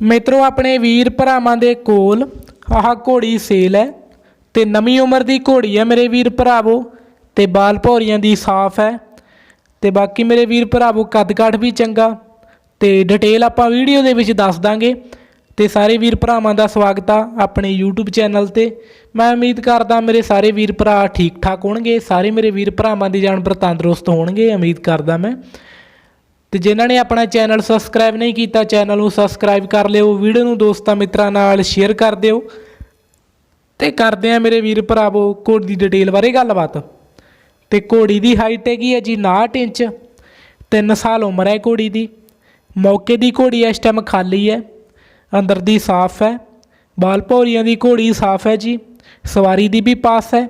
ਮਿੱਤਰੋ, ਆਪਣੇ ਵੀਰ ਭਰਾਵਾਂ ਦੇ ਕੋਲ ਆਹ ਘੋੜੀ ਸੇਲ ਹੈ ਤੇ ਨਵੀਂ ਉਮਰ ਦੀ ਘੋੜੀ ਹੈ ਮੇਰੇ ਵੀਰ ਭਰਾਵੋ ਤੇ ਬਾਲ ਭੌਰੀਆਂ ਦੀ ਸਾਫ਼ ਹੈ ਤੇ ਬਾਕੀ ਮੇਰੇ ਵੀਰ ਭਰਾਵੋ ਕੱਦ ਕਾਠ ਵੀ ਚੰਗਾ ਤੇ ਡਿਟੇਲ ਆਪਾਂ ਵੀਡੀਓ ਦੇ ਵਿੱਚ ਦੱਸ ਦਾਂਗੇ ਤੇ ਸਾਰੇ ਵੀਰ ਭਰਾਵਾਂ ਦਾ ਸਵਾਗਤ ਆ ਆਪਣੇ YouTube ਚੈਨਲ ਤੇ। ਮੈਂ ਉਮੀਦ ਕਰਦਾ ਮੇਰੇ ਸਾਰੇ ਵੀਰ ਭਰਾ ਠੀਕ ਠਾਕ ਹੋਣਗੇ, ਸਾਰੇ ਮੇਰੇ ਵੀਰ ਭਰਾਵਾਂ ਦੀ ਜਾਨਵਰ ਤੰਦਰੁਸਤ ਹੋਣਗੇ, ਉਮੀਦ ਕਰਦਾ ਮੈਂ। ਤੇ ਜਿਨ੍ਹਾਂ ਨੇ ਆਪਣਾ ਚੈਨਲ ਸਬਸਕ੍ਰਾਈਬ ਨਹੀਂ ਕੀਤਾ, ਚੈਨਲ ਨੂੰ ਸਬਸਕ੍ਰਾਈਬ ਕਰ ਲਿਓ, ਵੀਡੀਓ ਨੂੰ ਦੋਸਤਾਂ ਮਿੱਤਰਾਂ ਨਾਲ ਸ਼ੇਅਰ ਕਰ ਦਿਓ। ਤੇ ਕਰਦੇ ਆ ਮੇਰੇ ਵੀਰ ਭਰਾਵੋ, ਘੋੜੀ ਦੀ ਡਿਟੇਲ ਬਾਰੇ ਗੱਲਬਾਤ। ਤੇ ਘੋੜੀ ਦੀ ਹਾਈਟ ਹੈਗੀ ਹੈ ਜੀ 59 ਇੰਚ 3 ਸਾਲ ਉਮਰ ਹੈ ਘੋੜੀ ਦੀ। ਮੌਕੇ ਦੀ ਘੋੜੀ ਇਸ ਟਾਈਮ ਖਾਲੀ ਹੈ, ਅੰਦਰ ਦੀ ਸਾਫ਼ ਹੈ, ਬਾਲ ਭੌਰੀਆਂ ਦੀ ਘੋੜੀ ਸਾਫ਼ ਹੈ ਜੀ, ਸਵਾਰੀ ਦੀ ਵੀ ਪਾਸ ਹੈ,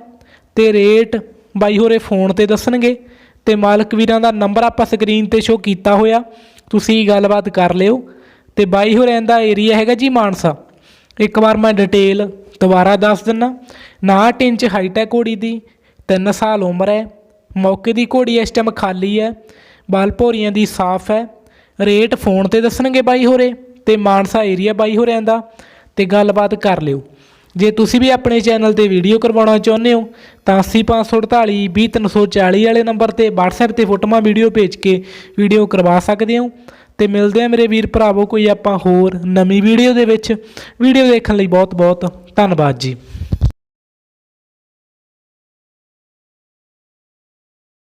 ਤੇ ਰੇਟ ਬਾਈ ਹੋਰੇ ਫੋਨ ਤੇ ਦੱਸਣਗੇ। ਤੇ ਮਾਲਕ ਵੀਰਾਂ ਦਾ ਨੰਬਰ ਆਪਾਂ ਸਕਰੀਨ ਤੇ ਸ਼ੋ ਕੀਤਾ ਹੋਇਆ। ਤੁਸੀਂ ਗੱਲਬਾਤ ਕਰ ਲਿਓ। ਤੇ ਬਾਈ ਹੋਰਾਂ ਦਾ ਏਰੀਆ ਹੈਗਾ ਜੀ ਮਾਨਸਾ। ਇੱਕ ਵਾਰ ਮੈਂ ਡਿਟੇਲ ਦੁਬਾਰਾ ਦੱਸ ਦਿੰਨਾ। 59 ਇੰਚ ਹਾਈਟ ਹੈ ਘੋੜੀ ਦੀ 3 ਸਾਲ ਉਮਰ ਹੈ। ਮੌਕੇ ਦੀ ਘੋੜੀ ਇਸ ਟਾਈਮ ਖਾਲੀ ਹੈ। ਬਾਲ ਭੋਰੀਆਂ ਦੀ ਸਾਫ਼ ਹੈ। ਰੇਟ ਫੋਨ ਤੇ ਦੱਸਣਗੇ ਬਾਈ ਹੋਰੇ। ਤੇ ਮਾਨਸਾ ਏਰੀਆ ਬਾਈ ਹੋਰਿਆਂ ਦਾ। ਤੇ ਗੱਲਬਾਤ ਕਰ ਲਿਓ। ਜੇ ਤੁਸੀਂ ਵੀ ਆਪਣੇ ਚੈਨਲ ਤੇ ਵੀਡੀਓ ਕਰਵਾਉਣਾ ਚਾਹੁੰਦੇ ਹੋ, ਤਾਂ 80548 20340 ਵਾਲੇ ਨੰਬਰ ਤੇ WhatsApp ਤੇ ਫੋਟੋਆਂ ਵੀਡੀਓ ਭੇਜ ਕੇ ਵੀਡੀਓ ਕਰਵਾ ਸਕਦੇ ਹੋ। ਤੇ ਮਿਲਦੇ ਆ ਮੇਰੇ ਵੀਰ ਭਰਾਵੋ, ਕੋਈ ਆਪਾਂ ਹੋਰ ਨਵੀਂ ਵੀਡੀਓ ਦੇ ਵਿੱਚ। ਵੀਡੀਓ ਦੇਖਣ ਲਈ ਬਹੁਤ ਬਹੁਤ ਧੰਨਵਾਦ ਜੀ।